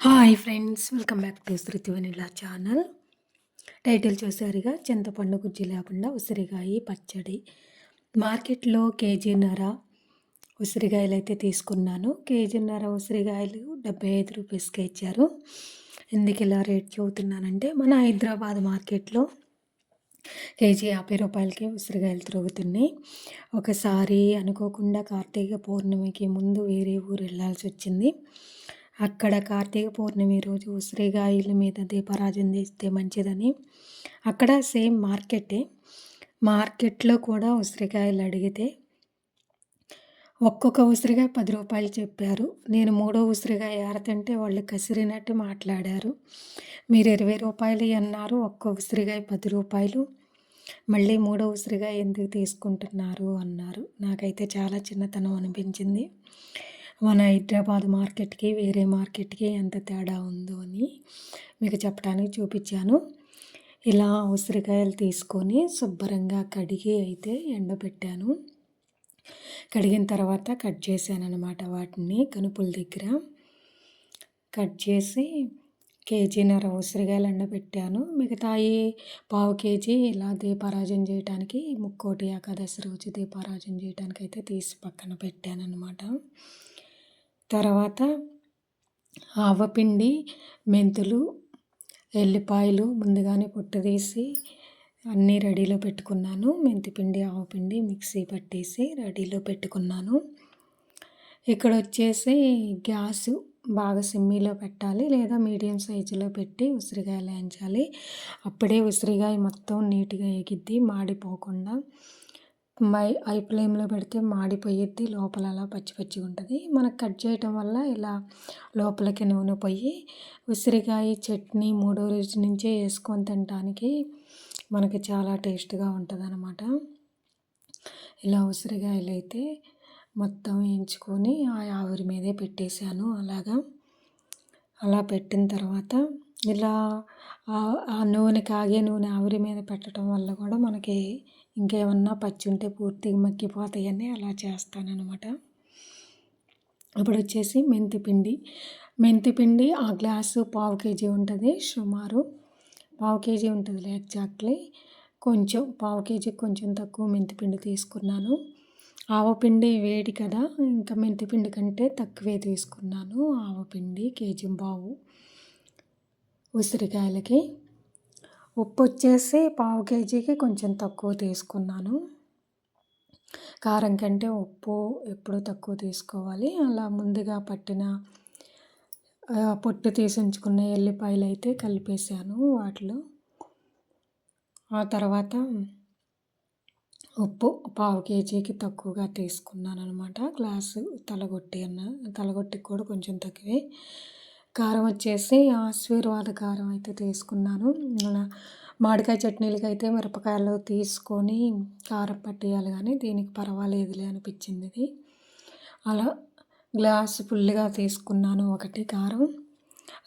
Hi friends welcome back to Shruti vanilla channel. Title చూసారుగా చింతపండు గుజ్జి లేకుండా ఉసిరికాయ పచ్చడి. మార్కెట్లో కేజీన్నర ఉసిరికాయలు అయితే తీసుకున్నాను. కేజీన్నర ఉసిరికాయలు డెబ్బై ఐదు రూపీస్కి ఇచ్చారు. ఎందుకు ఇలా రేట్ చెబుతున్నానంటే మన హైదరాబాద్ మార్కెట్లో కేజీ యాభై రూపాయలకి ఉసిరికాయలు తిరుగుతున్నాయి. ఒకసారి అనుకోకుండా కార్తీక పౌర్ణమికి ముందు వేరే ఊరు వెళ్ళాల్సి వచ్చింది. అక్కడ కార్తీక పౌర్ణమి రోజు ఉసిరికాయల మీద దీపారాజన చేస్తే మంచిదని. అక్కడ సేమ్ మార్కెటే. మార్కెట్లో కూడా ఉసిరికాయలు అడిగితే ఒక్కొక్క ఉసిరికాయ పది రూపాయలు చెప్పారు. నేను మూడో ఉసిరికాయ ఏరతంటే వాళ్ళు కసిరినట్టు మాట్లాడారు. మీరు ఇరవై రూపాయలు అన్నారు ఒక్క ఉసిరికాయ పది రూపాయలు. మళ్ళీ మూడో ఉసిరికాయ ఎందుకు తీసుకుంటున్నారు అన్నారు. నాకైతే చాలా చిన్నతనం అనిపించింది. మన హైదరాబాద్ మార్కెట్కి వేరే మార్కెట్కి ఎంత తేడా ఉందో అని మీకు చెప్పడానికి చూపించాను. ఇలా ఉసిరికాయలు తీసుకొని శుభ్రంగా కడిగి అయితే ఎండబెట్టాను. కడిగిన తర్వాత కట్ చేశాను అనమాట వాటిని కనుపుల దగ్గర. కట్ చేసి కేజీన్నర ఉసిరికాయలు ఎండబెట్టాను. మిగతాయి పావు కేజీ ఇలా దీపారాజన చేయడానికి ముక్కోటి ఏకాదశి రోజు దీపారాజన చేయడానికి అయితే తీసి పక్కన పెట్టాను అనమాట తర్వాత ఆవపిండి మెంతులు ఎల్లిపాయలు ముందుగానే పొట్టు తీసి అన్నీ రెడీలో పెట్టుకున్నాను. మెంతిపిండి ఆవపిండి మిక్సీ పట్టేసి రెడీలో పెట్టుకున్నాను. ఇక్కడ వచ్చేసి గ్యాస్ బాగా సిమ్మిలో పెట్టాలి లేదా మీడియం సైజులో పెట్టి ఉసిరికాయలు వేయించాలి. అప్పుడే ఉసిరికాయ మొత్తం నీట్గా ఎగిద్ది మాడిపోకుండా మై ఐ ఫ్లేమ్లో పెడితే మాడిపోయిద్ది లోపల అలా పచ్చి పచ్చిగా ఉంటుంది. మనకు కట్ చేయటం వల్ల ఇలా లోపలికి నూనె పోయి ఉసిరికాయ చట్నీ మూడో రోజు నుంచే వేసుకొని తినడానికి మనకి చాలా టేస్ట్గా ఉంటుంది అనమాట ఇలా ఉసిరికాయలు అయితే మొత్తం వేయించుకొని ఆ ఆవిరి మీదే పెట్టేశాను అలాగా. అలా పెట్టిన తర్వాత ఇలా ఆ నూనె కాగే నూనె ఆవిరి మీద పెట్టడం వల్ల కూడా మనకి ఇంకేమన్నా పచ్చి ఉంటే పూర్తిగా మగ్గిపోతాయని అలా చేస్తానన్నమాట. ఇప్పుడు వచ్చేసి మెంతిపిండి మెంతిపిండి ఆ గ్లాసు పావు కేజీ ఉంటుంది సుమారు. పావు కేజీ ఉంటుంది ఎగ్జాక్ట్లీ. కొంచెం పావు కేజీ కొంచెం తక్కువ మెంతిపిండి తీసుకున్నాను. ఆవపిండి వేడి కదా ఇంకా మెంతిపిండి కంటే తక్కువే తీసుకున్నాను ఆవపిండి కేజీ బావు ఉసిరికాయలకి ఉప్పు వచ్చేసి పావు కేజీకి కొంచెం తక్కువ తీసుకున్నాను. కారం కంటే ఉప్పు ఎప్పుడు తక్కువ తీసుకోవాలి. అలా ముందుగా పట్టిన పొట్టు తీసి ఉంచుకున్న ఎల్లిపాయలు అయితే కలిపేసాను వాటిలో. ఆ తర్వాత ఉప్పు పావు కేజీకి తక్కువగా తీసుకున్నాను అనమాట గ్లాసు తలగొట్టి అన్న తలగొట్టి కూడా కొంచెం తక్కువే. కారం వచ్చేసి ఆశీర్వాద కారం అయితే తీసుకున్నాను. మామిడికాయ చట్నీలకి అయితే మిరపకాయలు తీసుకొని కారం పట్టేయాలి కానీ దీనికి పర్వాలేదులే అనిపించింది ఇది. అలా గ్లాస్ ఫుల్గా తీసుకున్నాను ఒకటి కారం.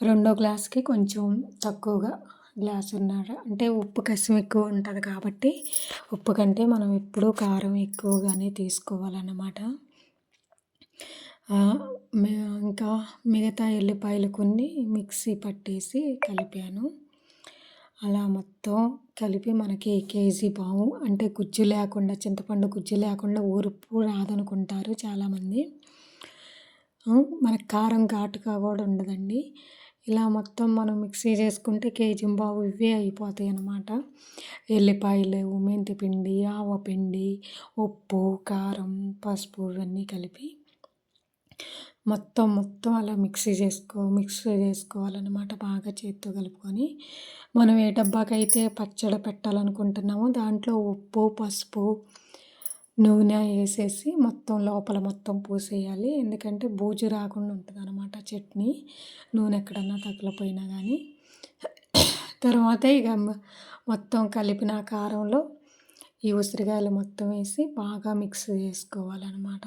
రెండో గ్లాస్కి కొంచెం తక్కువగా గ్లాస్ ఉన్నాడు అంటే ఉప్పు కసం ఎక్కువ ఉంటుంది కాబట్టి ఉప్పు కంటే మనం ఎప్పుడూ కారం ఎక్కువగానే తీసుకోవాలన్నమాట. ఇంకా మిగతా ఎల్లిపాయలు కొన్ని మిక్సీ పట్టేసి కలిపాను. అలా మొత్తం కలిపి మనకి కేజీ పావు అంటే గుజ్జు లేకుండా చింతపండు గుజ్జు లేకుండా ఊరుపు రాదనుకుంటారు చాలామంది. మనకు కారం ఘాటుగా కూడా ఉండదండి. ఇలా మొత్తం మనం మిక్సీ చేసుకుంటే కేజీ బావు ఇవే అయిపోతాయి అన్నమాట. ఎల్లిపాయలు మెంతిపిండి ఆవపిండి ఉప్పు కారం పసుపు ఇవన్నీ కలిపి మొత్తం మొత్తం అలా మిక్సీ చేసుకో మిక్స్ చేసుకోవాలన్నమాట బాగా చేత్తో కలుపుకొని. మనం ఏ డబ్బాకైతే పచ్చడి పెట్టాలనుకుంటున్నామో దాంట్లో ఉప్పు పసుపు నూనె వేసేసి మొత్తం లోపల మొత్తం పూసేయాలి. ఎందుకంటే బూజు రాకుండా ఉంటుంది అనమాట చట్నీ. నూనె ఎక్కడన్నా తగిలిపోయినా కానీ తర్వాత ఇక మొత్తం కలిపిన కారంలో ఈ ఉసిరికాయలు మొత్తం వేసి బాగా మిక్స్ చేసుకోవాలన్నమాట.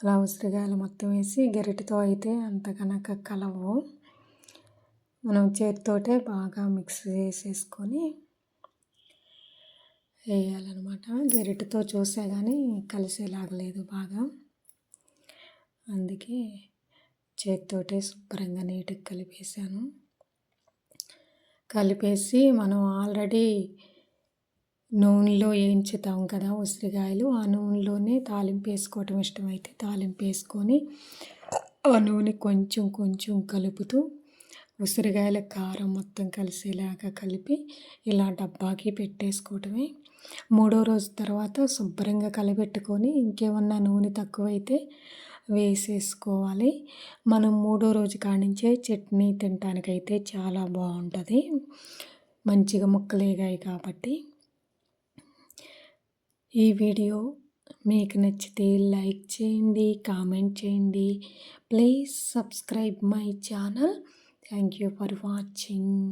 అలా ఉసిరికాయలు మొత్తం వేసి గరిటెతో అయితే అంత కనుక కలవు. మనం చేతితోటే బాగా మిక్స్ చేసేసుకొని వేయాలన్నమాట. గరిటెతో చూసే కానీ కలిసేలాగలేదు బాగా. అందుకే చేతితోటే శుభ్రంగా నీట్గా కలిపేసాను కలిపేసి మనం ఆల్రెడీ నూనెలో వేయించుతాం కదా ఉసిరికాయలు ఆ నూనెలోనే తాలింపు వేసుకోవటం ఇష్టమైతే తాలింపు వేసుకొని ఆ నూనె కొంచెం కొంచెం కలుపుతూ ఉసిరికాయల కారం మొత్తం కలిసేలాగా కలిపి ఇలా డబ్బాకి పెట్టేసుకోవటమే. మూడో రోజు తర్వాత శుభ్రంగా కలిపెట్టుకొని ఇంకేమన్నా నూనె తక్కువైతే వేసేసుకోవాలి. మనం మూడో రోజు కానించే చట్నీ తినటానికైతే చాలా బాగుంటుంది. మంచిగా ముక్కలేగాయి కాబట్టి. ఈ వీడియో మీకు నచ్చితే లైక్ చేయండి కామెంట్ చేయండి. Please subscribe my channel. Thank you for watching.